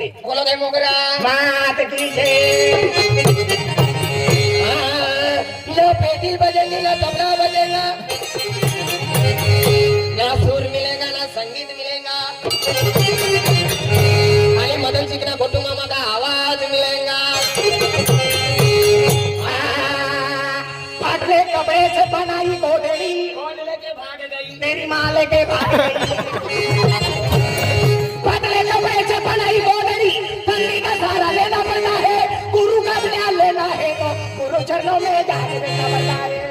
सकते बोलो दे मोगरा। मात की जय हाँ, न पेटी बजेगी ना तबला बजेगा। ना सुर मिलेगा ना संगीत मिलेगा। खाली मदन सिंह घोटू मामा का आवाज़ मिलेगा। पतले कपड़े से बनाई लेके भाग गई। मेरी माँ लेके भाग गई। एक गुरु चरणों में जाने में बताए